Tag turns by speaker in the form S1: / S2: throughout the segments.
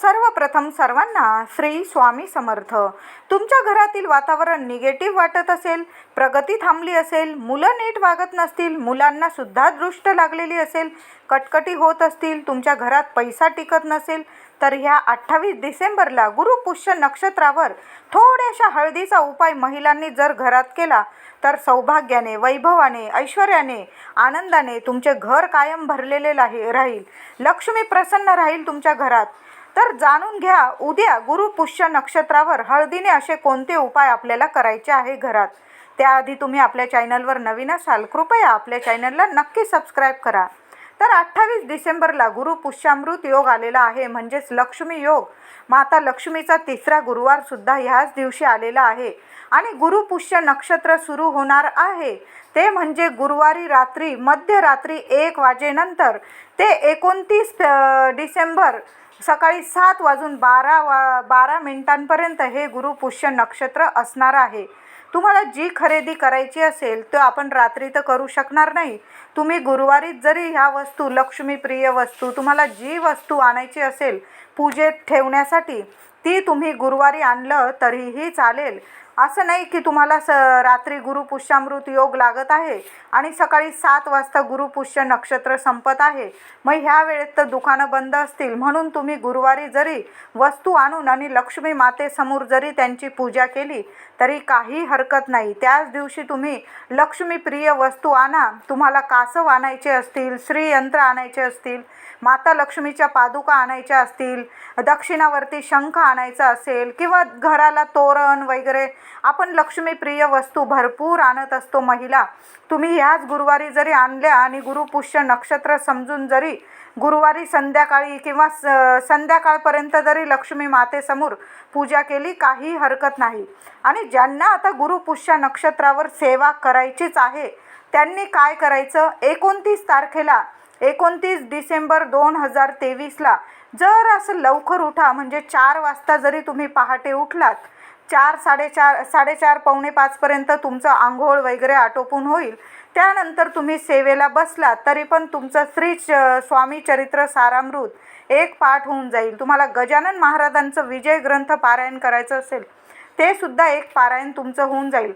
S1: सर्वप्रथम सर्वांना श्री स्वामी समर्थ. तुमच्या घरातील वातावरण निगेटिव्ह वाटत असेल प्रगती थांबली असेल मुलं नीट वागत नसतील मुलांना सुद्धा दृष्ट लागलेली असेल कटकटी होत असतील तुमच्या घरात पैसा टिकत नसेल तर ह्या अठ्ठावीस डिसेंबरला गुरुपुष्य नक्षत्रावर थोड्याशा हळदीचा उपाय महिलांनी जर घरात केला तर सौभाग्याने वैभवाने ऐश्वर्याने आनंदाने तुमचे घर कायम भरलेले राहील. लक्ष्मी प्रसन्न राहील तुमच्या घरात. तर जाणून घ्या उद्या गुरुपुष्य नक्षत्रावर हळदीने असे कोणते उपाय आपल्याला करायचे आहे घरात? त्याआधी तुम्ही आपल्या चॅनलवर नवीन असाल कृपया आपल्या चॅनलला नक्की सबस्क्राईब करा. तर अठ्ठावीस डिसेंबरला गुरुपुष्यामृत योग आलेला आहे म्हणजेच लक्ष्मी योग. माता लक्ष्मीचा तिसरा गुरुवार सुद्धा ह्याच दिवशी आलेला आहे आणि गुरुपुष्य नक्षत्र सुरू होणार आहे. ते म्हणजे गुरुवारी रात्री मध्यरात्री एक वाजेनंतर ते एकोणतीस डिसेंबर सकाळी सात वाजून बारा वा बारा मिनिटांपर्यंत हे गुरुपुष्य नक्षत्र असणार आहे. तुम्हाला जी खरेदी करायची असेल तर आपण रात्री तर करू शकणार नाही. तुम्ही गुरुवारीच जरी ह्या वस्तू लक्ष्मीप्रिय वस्तू तुम्हाला जी वस्तू आणायची असेल पूजेत ठेवण्यासाठी ती तुम्ही गुरुवारी आणलं तरीही चालेल. असं नाही की तुम्हाला स रात्री गुरुपुष्यामृत योग लागत आहे आणि सकाळी सात वाजता गुरुपुष्य नक्षत्र संपत आहे. मग ह्या वेळेत तर दुकानं बंद असतील. म्हणून तुम्ही गुरुवारी जरी वस्तू आणून आणि लक्ष्मी मातेसमोर जरी त्यांची पूजा केली तरी काही हरकत नाही. त्याच दिवशी तुम्ही लक्ष्मीप्रिय वस्तू आणा. तुम्हाला कासव आणायचे असतील श्रीयंत्र आणायचे असतील माता लक्ष्मीच्या पादुका आणायच्या असतील दक्षिणावरती शंख आणायचा असेल किंवा घराला तोरण वगैरे आपण लक्ष्मीप्रिय वस्तू भरपूर आणत असतो महिला. तुम्ही ह्याच गुरुवारी जरी आणल्या आणि गुरुपुष्य नक्षत्र समजून जरी गुरुवारी संध्याकाळी किंवा स संध्याकाळपर्यंत जरी लक्ष्मी मातेसमोर पूजा केली काही हरकत नाही. आणि ज्यांना आता गुरुपुष्य नक्षत्रावर सेवा करायचीच आहे त्यांनी काय करायचं? एकोणतीस तारखेला एकोणतीस डिसेंबर दोन हजार तेवीसला जर असं लवकर उठा म्हणजे चार वाजता जरी तुम्ही पहाटे उठलात चार साडेचार साडेचार पावणे पाचपर्यंत तुमचं आंघोळ वगैरे आटोपून होईल. त्यानंतर तुम्ही सेवेला बसलात तरी पण तुमचं श्री च स्वामी चरित्र सारामृत एक पाठ होऊन जाईल. तुम्हाला गजानन महाराजांचं विजय ग्रंथ पारायण करायचं असेल ते सुद्धा एक पारायण तुमचं होऊन जाईल.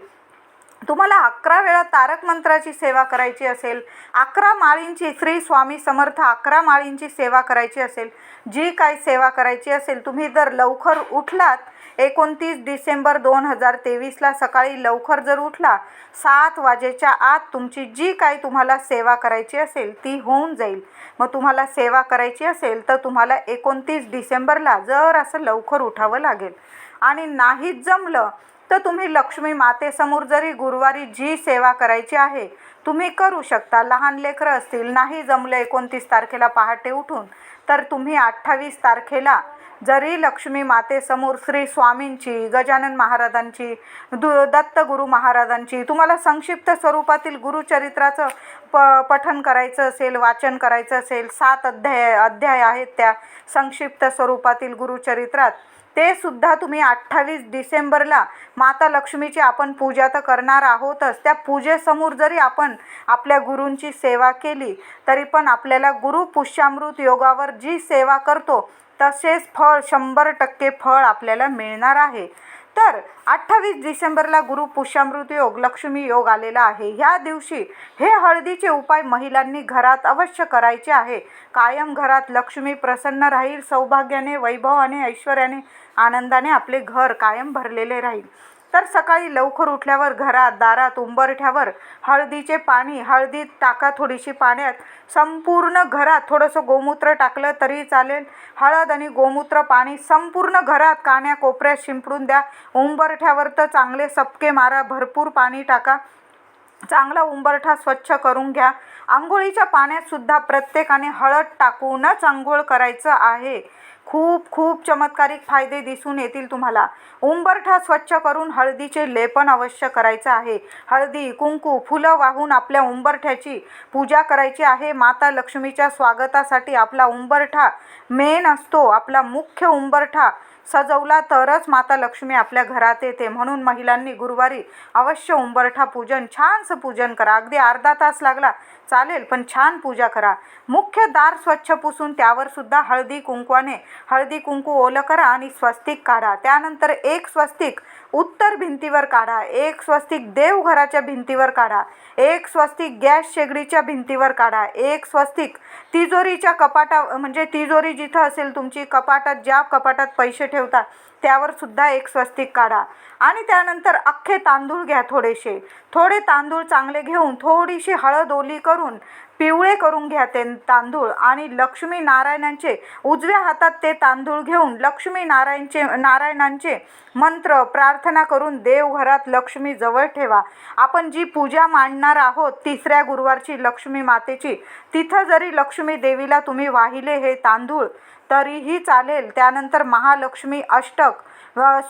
S1: तुम्हाला अकरा वेळा तारक मंत्राची सेवा करायची असेल अकरा माळींची श्री स्वामी समर्थ अकरा माळींची सेवा करायची असेल जी काय सेवा करायची असेल तुम्ही जर लवकर उठलात एकोणतीस डिसेंबर दोन हजार तेवीसला सकाळी लवकर जर उठला सात वाजेच्या आत तुमची जी काय तुम्हाला सेवा करायची असेल ती होऊन जाईल. मग तुम्हाला सेवा करायची असेल तर तुम्हाला एकोणतीस डिसेंबरला जर असं लवकर उठावं लागेल. आणि नाहीच जमलं तर तुम्ही लक्ष्मी मातेसमोर जरी गुरुवारी जी सेवा करायची आहे तुम्ही करू शकता. लहान लेकरं असतील नाही जमलं एकोणतीस तारखेला पहाटे उठून तर तुम्ही अठ्ठावीस तारखेला जरी लक्ष्मी मातेसमोर श्री स्वामींची गजानन महाराजांची दु दत्तगुरू महाराजांची तुम्हाला संक्षिप्त स्वरूपातील गुरुचरित्राचं प पठन करायचं असेल वाचन करायचं असेल सात अध्याय अध्याय आहेत त्या संक्षिप्त स्वरूपातील गुरुचरित्रात. ते सुद्धा तुम्ही अठ्ठावीस डिसेंबरला माता लक्ष्मीची आपण पूजा तर करणार आहोतच. त्या पूजेसमोर जरी आपण आपल्या गुरूंची सेवा केली तरी पण आपल्याला गुरु पुष्यामृत योगावर जी सेवा करतो तसेच फळ शंभर टक्के फळ आपल्याला मिळणार आहे. तर अठ्ठावीस डिसेंबरला गुरु पुष्यामृत योग लक्ष्मी योग आलेला आहे. ह्या दिवशी हे हळदीचे उपाय महिलांनी घरात अवश्य करायचे आहे. कायम घरात लक्ष्मी प्रसन्न राहील सौभाग्याने वैभवाने ऐश्वर्याने आनंदाने आपले घर कायम भरलेले राहील. तर सकाळी लवकर उठल्यावर घरात दारात उंबरठ्यावर हळदीचे पाणी हळदीत टाका थोडीशी पाण्यात संपूर्ण घरात थोडंसं गोमूत्र टाकलं तरी चालेल. हळद आणि गोमूत्र पाणी संपूर्ण घरात कान्या कोपऱ्यात शिंपडून द्या. उंबरठ्यावर तर चांगले सपके मारा भरपूर पाणी टाका. चांगला उंबरठा स्वच्छ करून घ्या. आंघोळीच्या पाण्यात सुद्धा प्रत्येकाने हळद टाकूनच आंघोळ करायचं आहे. खूप खूप चमत्कारिक फायदे दिसून येतील तुम्हाला. उंबरठा स्वच्छ करून हळदीचे लेपन अवश्य करायचं आहे. हळदी कुंकू फुलं वाहून आपल्या उंबरठ्याची पूजा करायची आहे. माता लक्ष्मीच्या स्वागतासाठी आपला उंबरठा मेन असतो. आपला मुख्य उंबरठा सजवला तरच माता लक्ष्मी आपल्या घरात येते. म्हणून महिलांनी गुरुवारी अवश्य उंबरठा पूजन छानसं पूजन करा. अगदी अर्धा तास लागला. चालेल पण छान पूजा करा. मुख्य दार स्वच्छ पुसून त्यावर सुद्धा हळदी कुंकवाने हळदी कुंकू ओलं करा आणि स्वस्तिक काढा. त्यानंतर एक स्वस्तिक उत्तर भिंतीवर काढा. एक स्वस्तिक देवघराच्या भिंतीवर काढा. एक स्वस्तिक गॅस शेगडीच्या भिंतीवर काढा. एक स्वस्तिक तिजोरीच्या कपाटा म्हणजे तिजोरी जिथं असेल तुमची कपाटात ज्या कपाटात पैसे ठेवता त्यावर सुद्धा एक स्वस्तिक काढा. आणि त्यानंतर अख्खे तांदूळ घ्या थोडेसे. थोडे तांदूळ चांगले घेऊन थोडीशी हळद ओली करून पिवळे करून घ्या ते तांदूळ. आणि लक्ष्मी नारायणांचे उजव्या हातात ते तांदूळ घेऊन लक्ष्मी नारायणचे नारायणांचे मंत्र प्रार्थना करून देवघरात लक्ष्मी जवळ ठेवा. आपण जी पूजा मांडणार आहोत तिसऱ्या गुरुवारची लक्ष्मी मातेची तिथं जरी लक्ष्मी देवीला तुम्ही वाहिले हे तांदूळ तरीही चालेल. त्यानंतर महालक्ष्मी अष्टक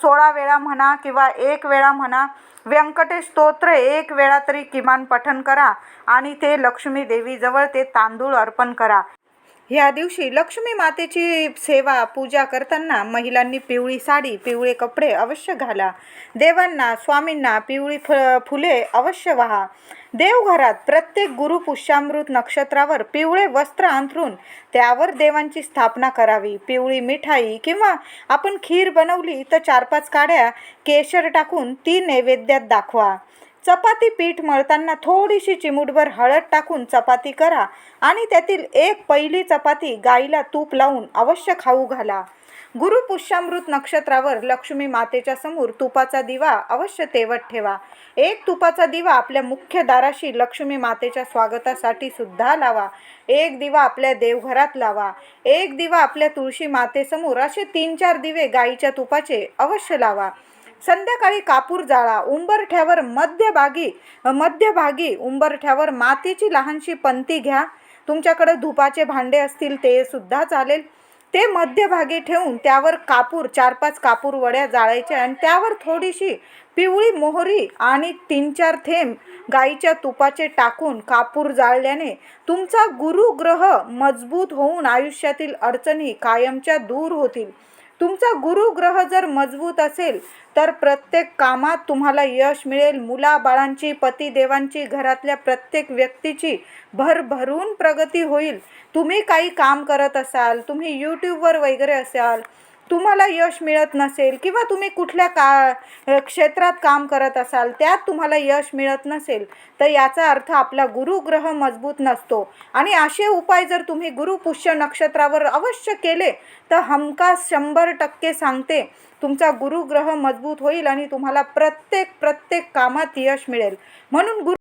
S1: सोळा वेळा म्हणा किंवा एक वेळा म्हणा व्यंकटेश स्तोत्र एक वेळा तरी किमान पठण करा आणि ते लक्ष्मी देवीजवळ ते तांदूळ अर्पण करा. ह्या दिवशी लक्ष्मी मातेची सेवा पूजा करताना महिलांनी पिवळी साडी पिवळे कपडे अवश्य घाला. देवांना स्वामींना पिवळी फ फुले अवश्य वाहा. देवघरात प्रत्येक गुरु पुष्यामृत नक्षत्रावर पिवळे वस्त्र अंथरून त्यावर देवांची स्थापना करावी. पिवळी मिठाई किंवा आपण खीर बनवली तर चार पाच काड्या केशर टाकून ती नैवेद्यात दाखवा. चपाती पीठ मळताना थोडीशी चिमूटभर हळद टाकून चपाती करा आणि त्यातील एक पहिली चपाती गाईला तूप लावून अवश्य खाऊ घाला. गुरु पुष्यामृत नक्षत्रावर लक्ष्मी मातेच्या समोर तुपाचा दिवा अवश्य तेवत ठेवा. एक तुपाचा दिवा आपल्या मुख्य दाराशी लक्ष्मी मातेच्या स्वागतासाठी सुद्धा लावा. एक दिवा आपल्या देवघरात लावा. एक दिवा आपल्या तुळशी मातेसमोर असे तीन चार दिवे गाईच्या तुपाचे अवश्य लावा. संध्याकाळी कापूर जाळा उंबरठ्यावर मध्यभागी मध्यभागी उंबरठ्यावर मातीची लहानशी पंती घ्या. तुमच्याकडे धुपाचे भांडे असतील ते सुद्धा चालेल. ते मध्यभागी ठेवून त्यावर कापूर चार पाच कापूर वड्या जाळायच्या आणि त्यावर थोडीशी पिवळी मोहरी आणि तीन चार थेंब गाईच्या तुपाचे टाकून कापूर जाळल्याने तुमचा गुरुग्रह मजबूत होऊन आयुष्यातील अडचणी कायमच्या दूर होतील. तुमचा गुरुग्रह जर मजबूत असेल तर प्रत्येक कामात तुम्हाला यश मिळेल. मुलाबाळांची पतिदेवांची घरातल्या प्रत्येक व्यक्तीची भरभरून प्रगती होईल. तुम्ही काही काम करत असाल तुम्ही यूट्यूबवर वगैरे असाल तुम्हाला यश मिळत नसेल किंवा तुम्ही कुठल्या का क्षेत्रात काम करत असाल त्यात तुम्हाला यश मिळत नसेल तर याचा अर्थ आपला गुरुग्रह मजबूत नसतो. आणि असे उपाय जर तुम्ही गुरुपुष्य नक्षत्रावर अवश्य केले तर हमखास शंभर टक्के सांगते तुमचा गुरुग्रह मजबूत होईल आणि तुम्हाला प्रत्येक प्रत्येक कामात यश मिळेल. म्हणून गुरु